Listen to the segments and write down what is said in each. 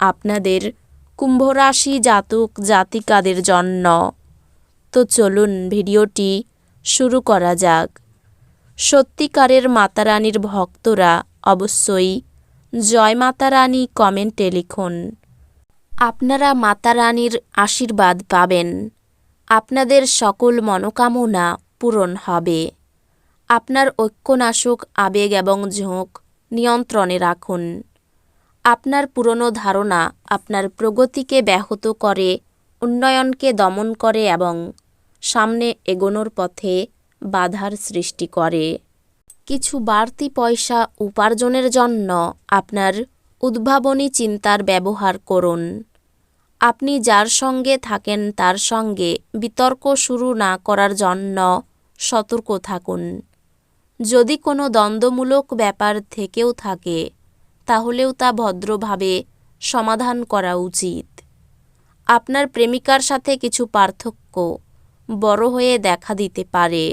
আপনাদের কুম্ভরাশি জাতক জাতিকাদের জন্য। তো চলুন ভিডিওটি শুরু করা যাক। সত্যিকারের মাতারানীর ভক্তরা অবশ্যই জয় মাতারানী কমেন্টে লিখুন। আপনারা মাতারানীর আশীর্বাদ পাবেন। আপনাদের সকল মনোকামনা পূরণ হবে। আপনার ঐক্যনাশক আবেগ এবং ঝোঁক নিয়ন্ত্রণে রাখুন। আপনার পুরনো ধারণা আপনার প্রগতিকে ব্যাহত করে, উন্নয়নকে দমন করে এবং সামনে এগোনোর পথে বাধার সৃষ্টি করে। কিছু বাড়তি পয়সা উপার্জনের জন্য আপনার উদ্ভাবনী চিন্তার ব্যবহার করুন। আপনি যার সঙ্গে থাকেন তার সঙ্গে বিতর্ক শুরু না করার জন্য সতর্ক থাকুন। যদি কোনো দ্বন্দ্বমূলক ব্যাপার থেকেও থাকে তাহলেও তা ভদ্রভাবে সমাধান করা উচিত। আপনার প্রেমিকার সাথে কিছু পার্থক্য বড় হয়ে দেখা দিতে পারে।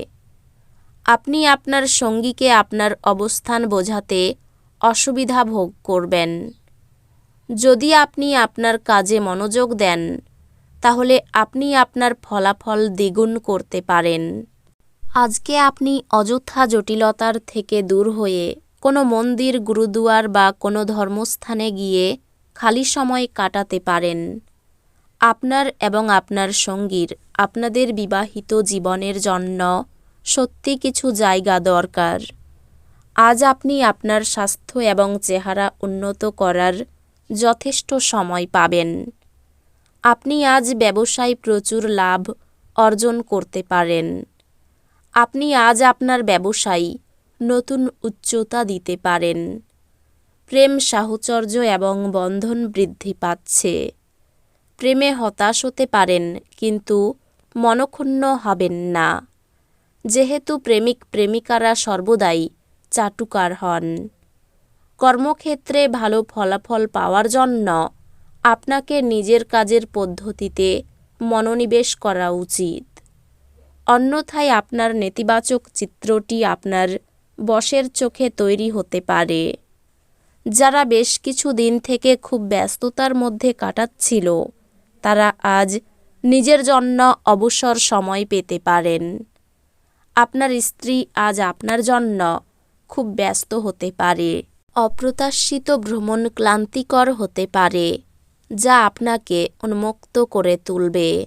আপনি আপনার সঙ্গীকে আপনার অবস্থান বোঝাতে অসুবিধা ভোগ করবেন। যদি আপনি আপনার কাজে মনোযোগ দেন, তাহলে আপনি আপনার ফলাফল দ্বিগুণ করতে পারেন। আজকে আপনি অযথা জটিলতার থেকে দূর হয়ে কোনো মন্দির, গুরুদুয়ার বা কোনো ধর্মস্থানে গিয়ে খালি সময় কাটাতে পারেন। আপনার এবং আপনার সঙ্গীর, আপনাদের বিবাহিত জীবনের জন্য সত্যি কিছু জায়গা দরকার। আজ আপনি আপনার স্বাস্থ্য এবং চেহারা উন্নত করার যথেষ্ট সময় পাবেন। আপনি আজ ব্যবসায় প্রচুর লাভ অর্জন করতে পারেন। আপনি আজ আপনার ব্যবসায়ী নতুন উচ্চতা দিতে পারেন। প্রেম সাহচর্য এবং বন্ধন বৃদ্ধি পাচ্ছে। প্রেমে হতাশ হতে পারেন, কিন্তু মনক্ষুণ্ণ হবেন না। যেহেতু প্রেমিক প্রেমিকারা সর্বদাই চাটুকার হন। কর্মক্ষেত্রে ভালো ফলাফল পাওয়ার জন্য আপনাকে নিজের কাজের পদ্ধতিতে মনোনিবেশ করা উচিত। অন্যথায় আপনার নেতিবাচক চিত্রটি আপনার বসের চোখে তৈরি হতে পারে। যারা বেশ কিছু দিন থেকে খুব ব্যস্ততার মধ্যে কাটাচ্ছিল, তারা আজ নিজের জন্য অবসর সময় পেতে পারেন। আপনার স্ত্রী আজ আপনার জন্য খুব ব্যস্ত হতে পারে। অপ্রত্যাশিত ভ্রমণ ক্লান্তিকর হতে পারে, যা আপনাকে উন্মুক্ত করে তুলবে।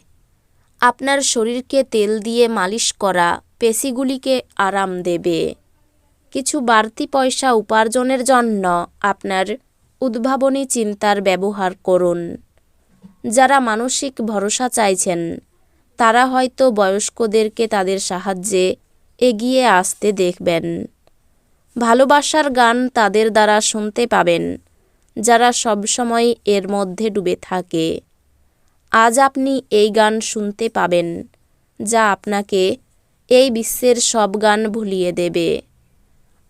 আপনার শরীরকে তেল দিয়ে মালিশ করা পেশিগুলিকে আরাম দেবে। কিছু বাড়তি পয়সা উপার্জনের জন্য আপনার উদ্ভাবনী চিন্তার ব্যবহার করুন। যারা মানসিক ভরসা চাইছেন, তারা হয়তো বয়স্কদেরকে তাদের সাহায্যে এগিয়ে আসতে দেখবেন। ভালোবাসার গান তাদের দ্বারা শুনতে পাবেন, যারা সবসময় এর মধ্যে ডুবে থাকে। আজ আপনি এই গান শুনতে পাবেন, যা আপনাকে এই বিশ্বের সব গান ভুলিয়ে দেবে।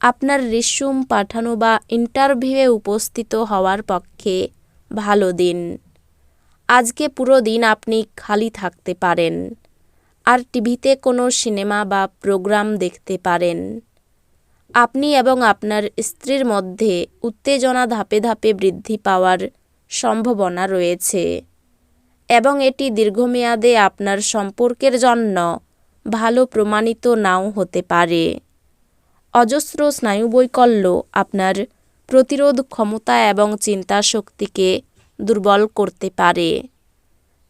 আপনার রিস্যুম পাঠানো বা ইন্টারভিউয়ে উপস্থিত হওয়ার পক্ষে ভালো দিন। আজকে পুরো দিন আপনি খালি থাকতে পারেন। আর টিভিতে কোনো সিনেমা বা প্রোগ্রাম দেখতে পারেন। আপনি এবং আপনার স্ত্রীর মধ্যে উত্তেজনা ধাপে ধাপে বৃদ্ধি পাওয়ার সম্ভাবনা রয়েছে। এবং এটি দীর্ঘমেয়াদে আপনার সম্পর্কের জন্য ভালো প্রমাণিত নাও হতে পারে। অজস্র স্নায়ু স্নায়ুবৈকল্য আপনার প্রতিরোধ ক্ষমতা এবং চিন্তা শক্তিকে দুর্বল করতে পারে।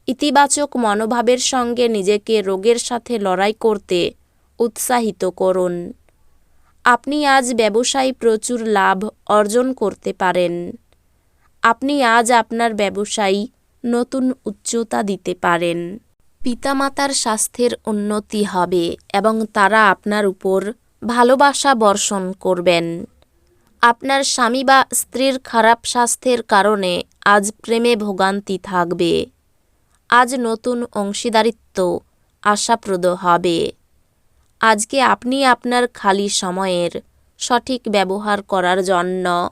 ইতিবাচক মনোভাবের সঙ্গে নিজেকে রোগের সাথে লড়াই করতে উৎসাহিত করুন। আপনি আজ ব্যবসায় প্রচুর লাভ অর্জন করতে পারেন। আপনি আজ আপনার ব্যবসায় নতুন উচ্চতা দিতে পারেন। পিতামাতার স্বাস্থ্যের উন্নতি হবে এবং তারা আপনার উপর ভালোবাসা বর্ষণ করবেন। আপনার স্বামী বা স্ত্রীর খারাপ স্বাস্থ্যের কারণে আজ প্রেমে ভোগান্তি থাকবে। আজ নতুন অংশীদারিত্ব আশাপ্রদ হবে। আজকে আপনি আপনার খালি সময়ের সঠিক ব্যবহার করার জন্য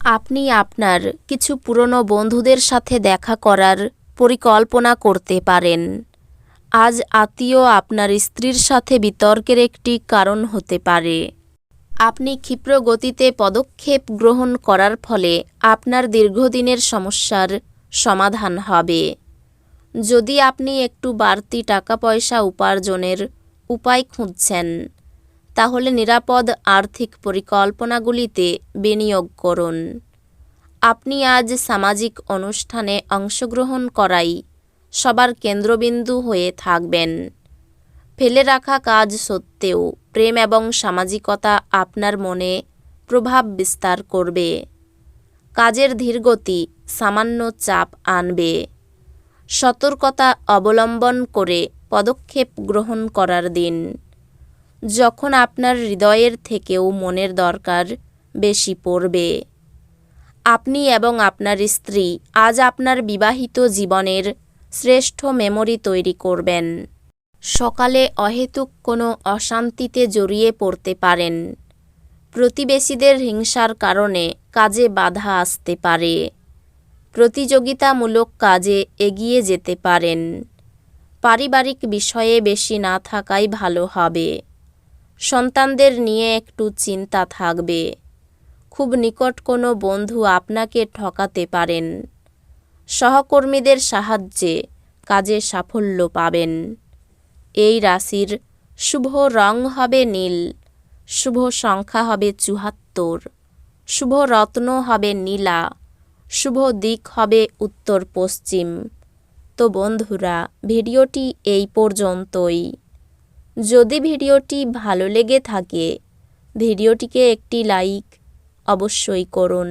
আপনি আপনার কিছু পুরনো বন্ধুদের সাথে দেখা করার পরিকল্পনা করতে পারেন। আজ আত্মীয় আপনার স্ত্রীর সাথে বিতর্কের একটি কারণ হতে পারে। আপনি ক্ষিপ্র গতিতে পদক্ষেপ গ্রহণ করার ফলে আপনার দীর্ঘদিনের সমস্যার সমাধান হবে। যদি আপনি একটু বাড়তি টাকা পয়সা উপার্জনের উপায় খুঁজছেন, তাহলে নিরাপদ আর্থিক পরিকল্পনাগুলিতে বিনিয়োগ করুন। আপনি আজ সামাজিক অনুষ্ঠানে অংশগ্রহণ করাই সবার কেন্দ্রবিন্দু হয়ে থাকবেন। ফেলে রাখা কাজ সত্ত্বেও প্রেম এবং সামাজিকতা আপনার মনে প্রভাব বিস্তার করবে। কাজের ধীরগতি সামান্য চাপ আনবে। সতর্কতা অবলম্বন করে পদক্ষেপ গ্রহণ করার দিন। যখন আপনার হৃদয়ের থেকেও মনের দরকার বেশি পড়বে। আপনি এবং আপনার স্ত্রী আজ আপনার বিবাহিত জীবনের শ্রেষ্ঠ মেমরি তৈরি করবেন। সকালে অহেতুক কোনো অশান্তিতে জড়িয়ে পড়তে পারেন। প্রতিবেশীদের হিংসার কারণে কাজে বাধা আসতে পারে। প্রতিযোগিতামূলক কাজে এগিয়ে যেতে পারেন। পারিবারিক বিষয়ে বেশি না থাকাই ভালো হবে। সন্তানদের নিয়ে একটু চিন্তা থাকবে। খুব নিকট কোনো বন্ধু আপনাকে ঠকাতে পারেন। সহকর্মীদের সাহায্যে কাজে সাফল্য পাবেন। এই রাশির শুভ রং হবে নীল, শুভ সংখ্যা হবে চুহাত্তর শুভ রত্ন হবে নীলা, শুভ দিক হবে উত্তর পশ্চিম। তো বন্ধুরা, ভিডিওটি এই পর্যন্তই। যদি ভিডিওটি ভালো লেগে থাকে, ভিডিওটিকে একটি লাইক অবশ্যই করুন।